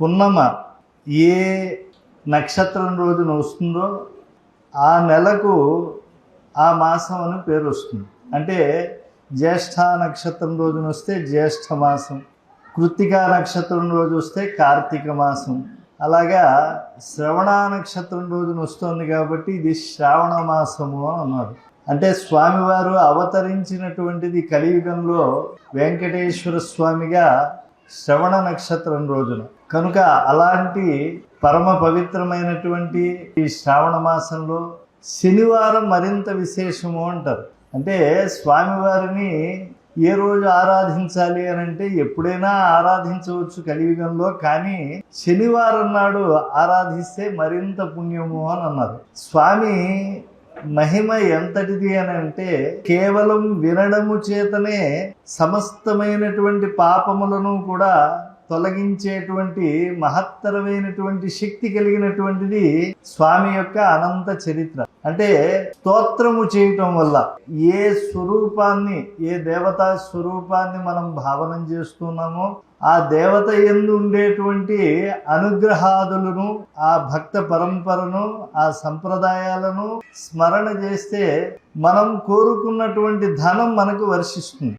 పున్నమ ఏ నక్షత్రం రోజున వస్తుందో ఆ నెలకు ఆ మాసం అని పేరు వస్తుంది. అంటే జ్యేష్ఠ నక్షత్రం రోజున వస్తే జ్యేష్ఠ మాసం కృత్తికా నక్షత్రం రోజు వస్తే కార్తీక మాసం. అలాగా శ్రవణ నక్షత్రం రోజున వస్తుంది కాబట్టి ఇది శ్రావణ మాసము అని అన్నారు. అంటే స్వామివారు అవతరించినటువంటిది కలియుగంలో వెంకటేశ్వర స్వామిగా శ్రవణ నక్షత్రం రోజున. కనుక అలాంటి పరమ పవిత్రమైనటువంటి ఈ శ్రావణ మాసంలో శనివారం మరింత విశేషము అంటారు. అంటే స్వామివారిని ఏ రోజు ఆరాధించాలి అని అంటే ఎప్పుడైనా ఆరాధించవచ్చు కలియుగంలో కానీ శనివారం నాడు ఆరాధిస్తే మరింత పుణ్యము అని అన్నారు. స్వామి మహిమ ఎంతటిది అని అంటే కేవలం వినడము చేతనే సమస్తమైనటువంటి పాపములను కూడా తొలగించేటువంటి మహత్తరమైనటువంటి శక్తి కలిగినటువంటిది స్వామి యొక్క అనంత చరిత్ర. అంటే స్తోత్రము చేయటం వల్ల ఏ స్వరూపాన్ని ఏ దేవతా స్వరూపాన్ని మనం భావనం చేస్తున్నామో ఆ దేవత ఎందు ఉండేటువంటి అనుగ్రహాదులను ఆ భక్త పరంపరను ఆ సంప్రదాయాలను స్మరణ చేస్తే మనం కోరుకున్నటువంటి ధనం మనకు వర్షిస్తుంది.